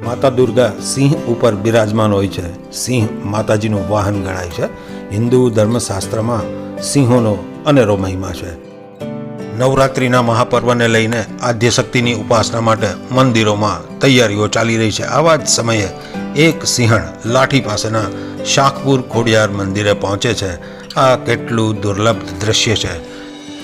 માતા દુર્ગા સિંહ ઉપર બિરાજમાન હોય છે. સિંહ માતાજીનું વાહન ગણાય છે. હિન્દુ ધર્મશાસ્ત્રમાં સિંહોનો અનેરો મહિમા છે. નવરાત્રિના મહાપર્વને લઈને આદ્યશક્તિની ઉપાસના માટે મંદિરોમાં તૈયારીઓ ચાલી રહી છે. આવા જ સમયે એક સિંહણ લાઠી પાસેના શાખપુર ખોડિયાર મંદિરે પહોંચે છે. આ કેટલું દુર્લભ દ્રશ્ય છે.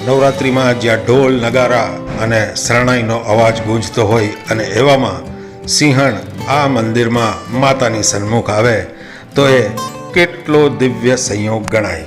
નવરાત્રિમાં જ્યાં ઢોલ, નગારા અને શરણાઈનો અવાજ ગૂંજતો હોય અને એવામાં સિંહણ આ મંદિરમાં માતાની સન્મુખ આવે, તો એ કેટલો દિવ્ય સંયોગ ગણાય.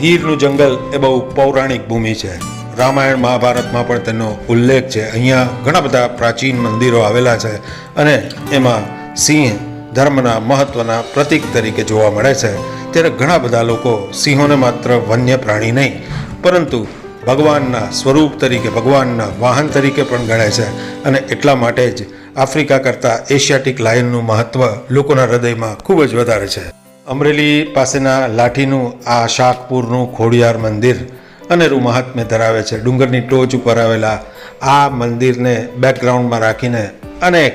ગીરનું જંગલ એ બહુ પૌરાણિક ભૂમિ છે. રામાયણ મહાભારતમાં પણ તેનો ઉલ્લેખ છે. અહીંયા ઘણા બધા પ્રાચીન મંદિરો આવેલા છે અને એમાં સિંહ ધર્મના મહત્વના પ્રતીક તરીકે જોવા મળે છે. ત્યારે ઘણા બધા લોકો સિંહોને માત્ર વન્ય પ્રાણી નહીં, પરંતુ ભગવાનના સ્વરૂપ તરીકે, ભગવાનના વાહન તરીકે પણ ગણે છે. અને એટલા માટે જ આફ્રિકા કરતાં એશિયાટિક લાયનનું મહત્વ લોકોના હૃદયમાં ખૂબ જ વધારે છે. અમરેલી પાસેના લાઠીનું આ શાકપુરનું ખોડિયાર મંદિર અનેરું મહાત્મ્ય ધરાવે છે. ડુંગરની ટોચ ઉપર આવેલા આ મંદિરને બેકગ્રાઉન્ડમાં રાખીને અનેક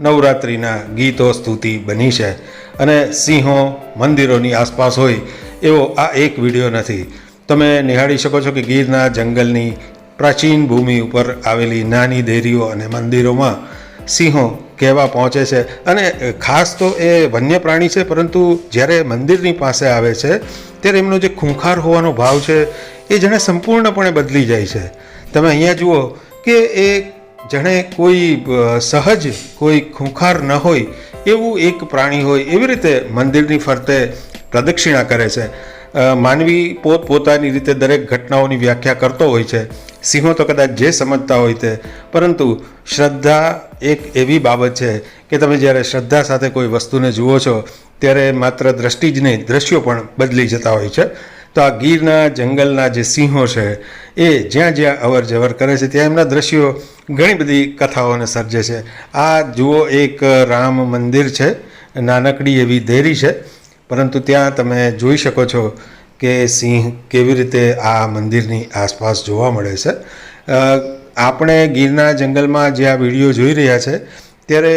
નવરાત્રિના ગીતો, સ્તુતિ બની છે અને સિંહો મંદિરોની આસપાસ હોય એવો આ એક વીડિયો નથી. તમે નિહાળી શકો છો કે ગીરના જંગલની પ્રાચીન ભૂમિ ઉપર આવેલી નાની દેરીઓ અને મંદિરોમાં સિંહો કહેવા પહોંચે છે. અને ખાસ તો એ વન્ય પ્રાણી છે, પરંતુ જ્યારે મંદિરની પાસે આવે છે, ત્યારે એમનો જે ખૂંખાર હોવાનો ભાવ છે, એ જાણે સંપૂર્ણપણે બદલી જાય છે. તમે અહીંયા જુઓ કે એ જાણે કોઈ સહજ કોઈ ખૂંખાર ન હોય, એવું એક પ્રાણી હોય, એવી રીતે મંદિરની ફરતે પ્રદક્ષિણા કરે છે. માનવી પોત પોતાની રીતે દરેક ઘટનાઓની વ્યાખ્યા કરતો હોય છે. સિંહો તો કદાચ જે સમજતા હોય તે. પરંતુ શ્રદ્ધા એક એવી બાબત છે કે તમે જ્યારે શ્રદ્ધા સાથે કોઈ વસ્તુને જુઓ છો, ત્યારે માત્ર દ્રષ્ટિ જ નહીં, દ્રશ્યો પણ બદલી જતા હોય છે. તો આ ગીરના જંગલના જે સિંહો છે, એ જ્યાં જ્યાં અવર જવર કરે છે, ત્યાં એમના દ્રશ્યો ઘણી બધી કથાઓને સર્જે છે. આ જુઓ એક રામ મંદિર છે, નાનકડી એવી દેરી છે. પરંતુ ત્યાં તમે જોઈ શકો છો કે સિંહ કેવી રીતે આ મંદિરની આસપાસ જોવા મળે છે. આપણે ગીરના જંગલમાં જે આ વીડિયો જોઈ રહ્યા છે, ત્યારે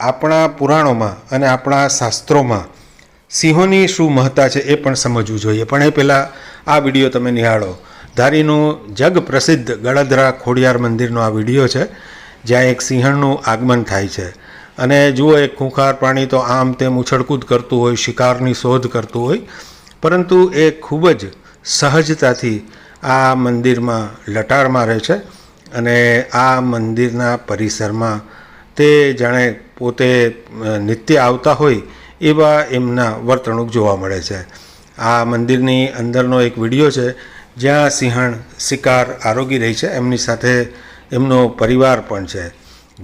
આપણા પુરાણોમાં અને આપણા શાસ્ત્રોમાં સિંહોની શું મહત્તા છે એ પણ સમજવું જોઈએ. પણ એ પહેલાં આ વીડિયો તમે નિહાળો. ધારીનું જગ પ્રસિદ્ધ ગળદરા ખોડિયાર મંદિરનો આ વીડિયો છે, જ્યાં એક સિંહણનું આગમન થાય છે. અને જુઓ એક ખૂંખાર પ્રાણી તો આમ તેમ ઉછળકૂદ કરતું હોય, શિકારની શોધ કરતું હોય, પરંતુ એ ખૂબ જ સહજતાથી આ મંદિરમાં લટાર મારે છે અને આ મંદિરના પરિસરમાં તે જાણે પોતે નિત્ય આવતા હોય એવા એમના વર્તણૂક જોવા મળે છે. આ મંદિરની અંદરનો એક વીડિયો છે, જ્યાં સિંહણ શિકાર આરોગી રહી છે. એમની સાથે એમનો પરિવાર પણ છે.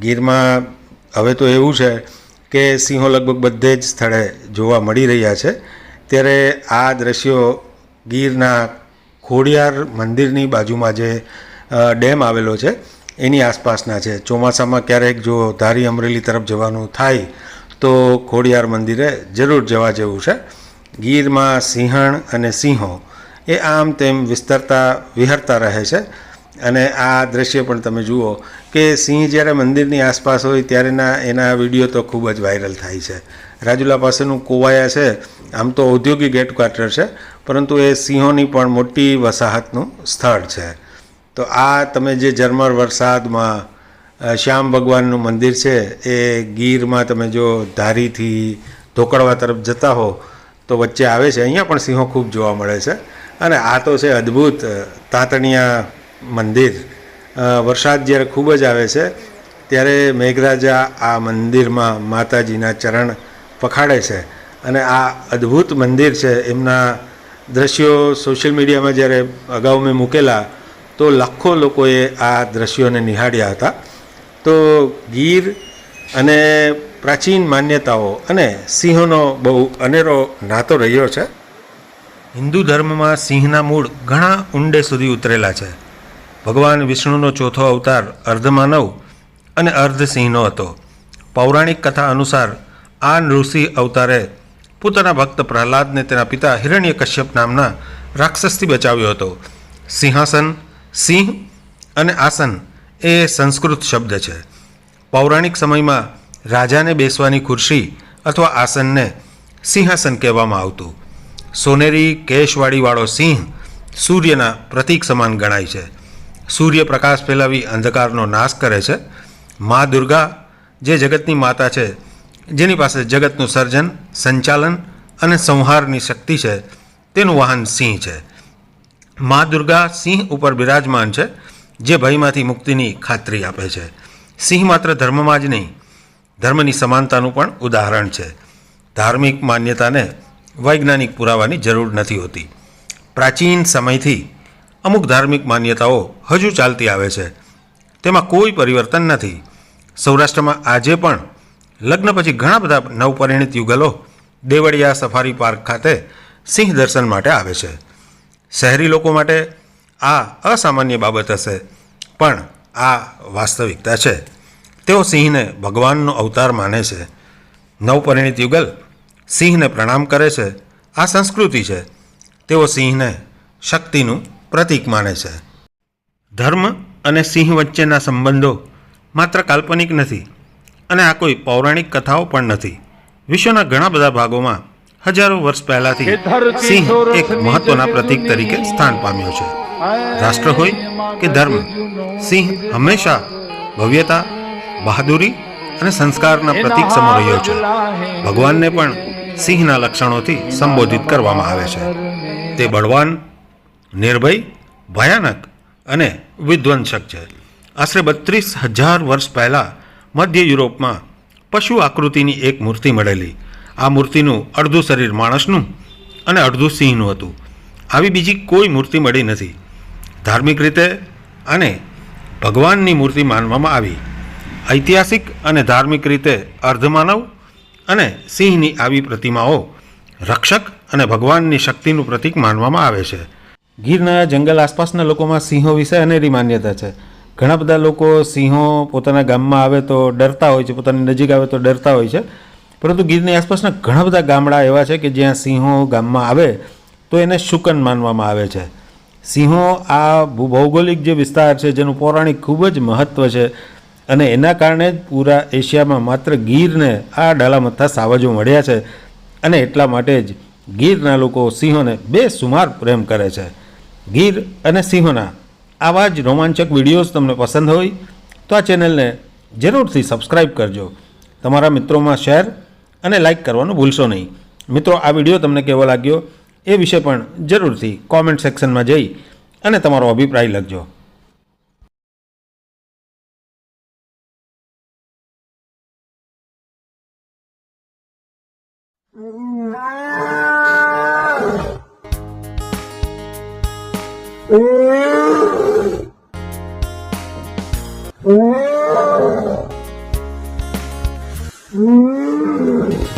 ગીરમાં હવે તો એવું છે કે સિંહો લગભગ બધે જ સ્થળે જોવા મળી રહ્યા છે. ત્યારે આ દ્રશ્યો ગીરના ખોડિયાર મંદિરની બાજુમાં જે ડેમ આવેલો છે, એની આસપાસના છે. ચોમાસામાં ક્યારેક જો ધારી અમરેલી તરફ જવાનું થાય, તો ખોડિયાર મંદિરે જરૂર જવા જેવું છે. ગીરમાં સિંહણ અને સિંહો એ આમ તેમ વિસ્તરતા, વિહરતા રહે છે. અને આ દ્રશ્ય પણ તમે જુઓ કે સિંહ જ્યારે મંદિરની આસપાસ હોય ત્યારેના એના વીડિયો તો ખૂબ જ વાયરલ થાય છે. રાજુલા પાસેનું કોવાયા છે, આમ તો ઔદ્યોગિક હેડક્વાર્ટર છે, પરંતુ એ સિંહોની પણ મોટી વસાહતનું સ્થળ છે. તો આ તમે જે ઝરમર વરસાદમાં શ્યામ ભગવાનનું મંદિર છે, એ ગીરમાં તમે જો ધારીથી ધોકડવા તરફ જતા હો, તો વચ્ચે આવે છે. અહીંયા પણ સિંહો ખૂબ જોવા મળે છે. અને આ તો છે અદ્ભુત તાતણિયા મંદિર. વરસાદ જ્યારે ખૂબ જ આવે છે, ત્યારે મેઘરાજા આ મંદિરમાં માતાજીના ચરણ પખાડે છે. અને આ અદ્ભુત મંદિર છે. એમના દ્રશ્યો સોશિયલ મીડિયામાં જ્યારે અગાઉ મેં મૂકેલા, તો લાખો લોકોએ આ દ્રશ્યોને નિહાળ્યા હતા. તો ગીર અને પ્રાચીન માન્યતાઓ અને સિંહોનો બહુ અનેરો નાતો રહ્યો છે. હિન્દુ ધર્મમાં સિંહના મૂળ ઘણા ઊંડે સુધી ઉતરેલા છે. ભગવાન વિષ્ણુનો ચોથો અવતાર અર્ધમાનવ અને અર્ધસિંહનો હતો. પૌરાણિક કથા અનુસાર આ ઋષિ અવતારે પોતાના ભક્ત પ્રહલાદને તેના પિતા હિરણ્ય કશ્યપ નામના રાક્ષસથી બચાવ્યો હતો. સિંહાસન, સિંહ અને આસન એ સંસ્કૃત શબ્દ છે. પૌરાણિક સમયમાં રાજાને બેસવાની ખુરશી અથવા આસનને સિંહાસન કહેવામાં આવતું. સોનેરી કેશવાળીવાળો સિંહ સૂર્યના પ્રતીક સમાન ગણાય છે. સૂર્ય પ્રકાશ ફેલાવી અંધકારનો નાશ કરે છે. મા દુર્ગા, જે જગતની માતા છે, જેની પાસે જગતનું સર્જન, સંચાલન અને સંહારની શક્તિ છે, તેનું વાહન સિંહ છે. મા દુર્ગા સિંહ ઉપર બિરાજમાન છે, જે ભયમાંથી મુક્તિની ખાતરી આપે છે. સિંહ માત્ર ધર્મમાં જ નહીં, ધર્મની સમાનતાનું પણ ઉદાહરણ છે. ધાર્મિક માન્યતાને વૈજ્ઞાનિક પુરાવાની જરૂર નથી હોતી. પ્રાચીન સમયથી અમુક ધાર્મિક માન્યતાઓ હજુ ચાલતી આવે છે. તેમાં કોઈ પરિવર્તન નથી. સૌરાષ્ટ્રમાં આજે પણ લગ્ન પછી ઘણા બધા નવપરિણીત યુગલો દેવળિયા સફારી પાર્ક ખાતે સિંહ દર્શન માટે આવે છે. શહેરી લોકો માટે આ અસામાન્ય બાબત હશે, પણ આ વાસ્તવિકતા છે. તેઓ સિંહને ભગવાનનો અવતાર માને છે. નવપરિણીત યુગલ સિંહને પ્રણામ કરે છે. આ સંસ્કૃતિ છે. તેઓ સિંહને શક્તિનું પ્રતીક માને છે. ધર્મ અને સિંહ વચ્ચેના સંબંધો માત્ર કાલ્પનિક નથી અને આ કોઈ પૌરાણિક કથાઓ પણ નથી. વિશ્વના ઘણા બધા ભાગોમાં હજારો વર્ષ પહેલાથી સિંહ એક મહત્વના પ્રતીક તરીકે સ્થાન પામ્યો છે. રાષ્ટ્ર હોય કે ધર્મ સિંહ હંમેશા ભવ્યતા બહાદુરી અને સંસ્કારના પ્રતીક સમો રહ્યો છે. ભગવાનને પણ સિંહના લક્ષણોથી સંબોધિત કરવામાં આવે છે. તે બળવાન નિર્ભય, ભયાનક અને વિધ્વંસક છે. આશરે બત્રીસ હજાર વર્ષ પહેલાં મધ્ય યુરોપમાં પશુ આકૃતિની એક મૂર્તિ મળેલી. આ મૂર્તિનું અડધું શરીર માણસનું અને અડધું સિંહનું હતું. આવી બીજી કોઈ મૂર્તિ મળી નથી. ધાર્મિક રીતે અને ભગવાનની મૂર્તિ માનવામાં આવી. ઐતિહાસિક અને ધાર્મિક રીતે અર્ધમાનવ અને સિંહની આવી પ્રતિમાઓ રક્ષક અને ભગવાનની શક્તિનું પ્રતીક માનવામાં આવે છે. ગીરના જંગલ આસપાસના લોકોમાં સિંહો વિશે અનેરી માન્યતા છે. ઘણા બધા લોકો સિંહો પોતાના ગામમાં આવે તો ડરતા હોય છે, પોતાની નજીક આવે તો ડરતા હોય છે. પરંતુ ગીરની આસપાસના ઘણા બધા ગામડા એવા છે કે જ્યાં સિંહો ગામમાં આવે તો એને શુકન માનવામાં આવે છે. સિંહો આ ભૌગોલિક જે વિસ્તાર છે, જેનું પૌરાણિક ખૂબ જ મહત્ત્વ છે અને એના કારણે જ પૂરા એશિયામાં માત્ર ગીરને આ ડાલામથ્થા સાવજો મળ્યા છે અને એટલા માટે જ ગીરના લોકો સિંહોને બેસુમાર પ્રેમ કરે છે. ગીર અને સિંહોના આવા જ રોમાંચક વિડીયોઝ તમને પસંદ હોય તો આ ચેનલને જરૂરથી સબસ્ક્રાઈબ કરજો. તમારા મિત્રોમાં શેર અને લાઇક કરવાનું ભૂલશો નહીં. મિત્રો, આ વીડિયો તમને કેવો લાગ્યો એ વિશે પણ જરૂરથી કોમેન્ટ સેક્શનમાં જઈ અને તમારો અભિપ્રાય લખજો. 음. 음. 음. 음.